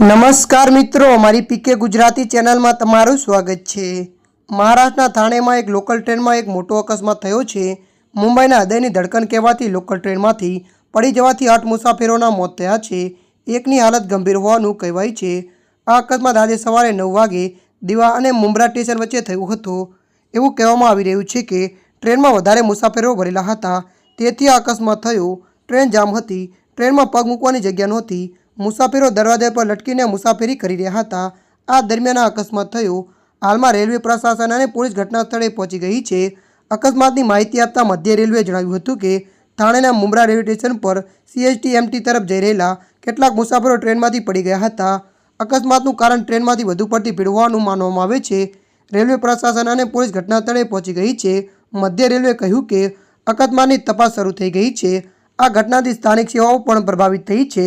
નમસ્કાર મિત્રો મારી પીકે ગુજરાતી ચેનલમાં તમારું સ્વાગત છે. મહારાષ્ટ્રના થાણેમાં એક લોકલ ટ્રેનમાં એક મોટો અકસ્માત થયો છે. મુંબઈના હૃદયની ધડકન કહેવાતી લોકલ ટ્રેનમાંથી પડી જવાથી આઠ મુસાફરોના મોત થયા છે. એકની હાલત ગંભીર હોવાનું કહેવાય છે. આ અકસ્માત આજે સવારે નવ વાગે દીવા અને મુંબ્રા સ્ટેશન વચ્ચે થયો હતો. એવું કહેવામાં આવી રહ્યું છે કે ટ્રેનમાં વધારે મુસાફરો ભરેલા હતા. તેથી આ અકસ્માત થયો. ટ્રેન જામ હતી. ટ્રેનમાં પગ મૂકવાની જગ્યા નહોતી. મુસાફરો દરવાજા પર લટકીને મુસાફરી કરી રહ્યા હતા. આ દરમિયાન અકસ્માત થયો. હાલમાં રેલવે પ્રશાસન અને પોલીસ ઘટનાસ્થળે પહોંચી ગઈ છે. અકસ્માતની માહિતી આપતા મધ્ય રેલવે જણાવ્યું હતું કે, થાણેના મુમરા રેલવે સ્ટેશન પર સીએસટી એમટી તરફ જઈ રહેલા કેટલાક મુસાફરો ટ્રેનમાંથી પડી ગયા હતા. અકસ્માતનું કારણ ટ્રેનમાંથી વધુ પડતી ભીડ હોવાનું માનવામાં આવે છે. રેલવે પ્રશાસન અને પોલીસ ઘટના સ્થળે પહોંચી ગઈ છે. મધ્ય રેલવે કહ્યું કે, અકસ્માતની તપાસ શરૂ થઈ ગઈ છે. આ ઘટનાથી સ્થાનિક સેવાઓ પણ પ્રભાવિત થઈ છે.